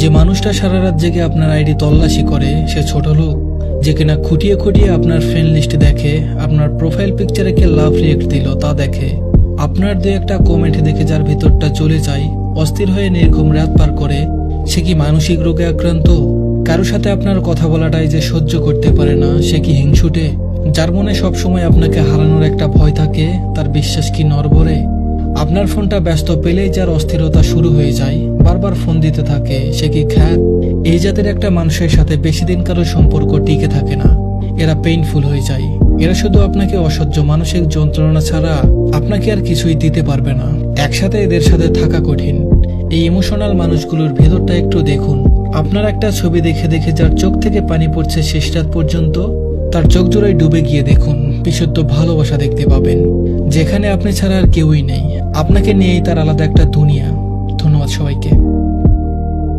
যে মানুষটা সারা রাত জেগে আপনার আইডি তল্লাশি করে, সে ছোট লোক, যে কিনা খুঁটিয়ে খুঁটিয়ে আপনার ফ্রেন্ড লিস্ট দেখে, আপনার প্রোফাইল পিকচারে কে লাভ রিয়েক্ট দিল তা দেখে। আপনার দু একটা কমেন্ট দেখে যার ভিতরটা চলে যায়, অস্থির হয়ে নির্ঘুম রাত পার করে, সে কি মানসিক রোগে আক্রান্ত? কারও সাথে আপনার কথা বলাটাই যে সহ্য করতে পারে না, সে কি হিংসুটে? যার মনে সবসময় আপনাকে হারানোর একটা ভয় থাকে, তার বিশ্বাস কি নরবরে আপনার ফোনটা ব্যস্ত পেলেই যার অস্থিরতা শুরু হয়ে যায়, বারবার ফোন দিতে থাকে, সে কি খ্যাত? এই জাতের একটা মানুষের সাথে বেশি দিন কারও সম্পর্ক টিকে থাকে না। এরা পেইনফুল হয়ে যায়। এরা শুধু আপনাকে অসহ্য মানসিক যন্ত্রণা ছাড়া আপনাকে আর কিছুই দিতে পারবে না। একসাথে এদের সাথে থাকা কঠিন। এই ইমোশনাল মানুষগুলোর ভেতরটা একটু দেখুন। আপনার একটা ছবি দেখে দেখে যার চোখ থেকে পানি পড়ছে শেষ রাত পর্যন্ত, তার চোখ জোড়ায় ডুবে গিয়ে দেখুন, বিশুদ্ধ ভালোবাসা দেখতে পাবেন। যেখানে আপনি ছাড়া আর কেউই নেই। আপনাকে নিয়েই তার আলাদা একটা দুনিয়া। ধন্যবাদ সবাইকে।